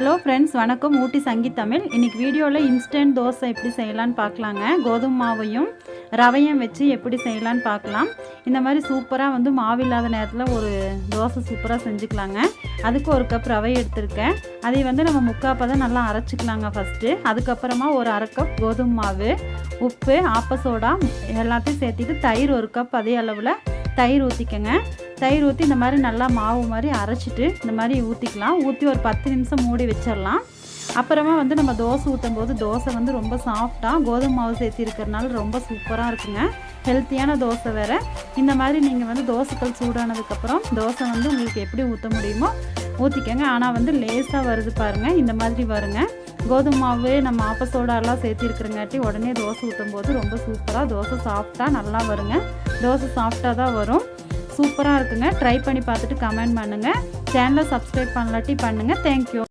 Hello friends வணக்கம். ஊட்டி சங்கி தமிழ். இன்றைக்கி வீடியோவில் இன்ஸ்டன்ட் தோசை எப்படி செய்யலான்னு பார்க்கலாங்க. கோதுமை மாவையும் ரவையும் வச்சு எப்படி செய்யலான்னு பார்க்கலாம். இந்த மாதிரி சூப்பராக வந்து மாவு இல்லாத நேரத்தில் ஒரு தோசை சூப்பராக செஞ்சுக்கலாங்க. அதுக்கு ஒரு கப் ரவை எடுத்திருக்கேன். அதை வந்து நம்ம முக்காப்பை தான் நல்லா அரைச்சிக்கலாங்க ஃபஸ்ட்டு அதுக்கப்புறமா ஒரு அரை கப் கோதுமை மாவு உப்பு ஆப்ப சோடா எல்லாத்தையும் சேர்த்துட்டு தயிர் ஒரு கப் அதே அளவில் தயிர் ஊற்றிக்கங்க தயிர் ஊற்றி இந்த மாதிரி நல்லா மாவு மாதிரி அரைச்சிட்டு இந்த மாதிரி ஊற்றிக்கலாம் ஊற்றி ஒரு பத்து நிமிஷம் மூடி வச்சிடலாம். அப்புறமா வந்து நம்ம தோசை ஊற்றும் போது தோசை வந்து ரொம்ப சாஃப்டாக கோதுமை மாவு சேர்த்து ரொம்ப சூப்பராக இருக்குங்க. ஹெல்த்தியான தோசை வேறு. இந்த மாதிரி நீங்கள் வந்து தோசைக்கல் சூடானதுக்கப்புறம் தோசை வந்து உங்களுக்கு எப்படி ஊற்ற முடியுமோ ஊற்றிக்கங்க ஆனால் வந்து லேஸாக வருது பாருங்கள் இந்த மாதிரி வருங்க. கோதுமை மாவு நம்ம ஆப்ப சோடாலாம் சேர்த்திருக்கிறங்காட்டி உடனே தோசை ஊற்றும் போது ரொம்ப சூப்பராக தோசை சாஃப்டாக நல்லா வருங்க. தோசை சாஃப்டாக தான் வரும். சூப்பராக இருக்குங்க. ட்ரை பண்ணி பார்த்துட்டு கமெண்ட் பண்ணுங்கள் சேனலை சப்ஸ்கிரைப் பண்ணலாட்டி பண்ணுங்கள் தேங்க்யூ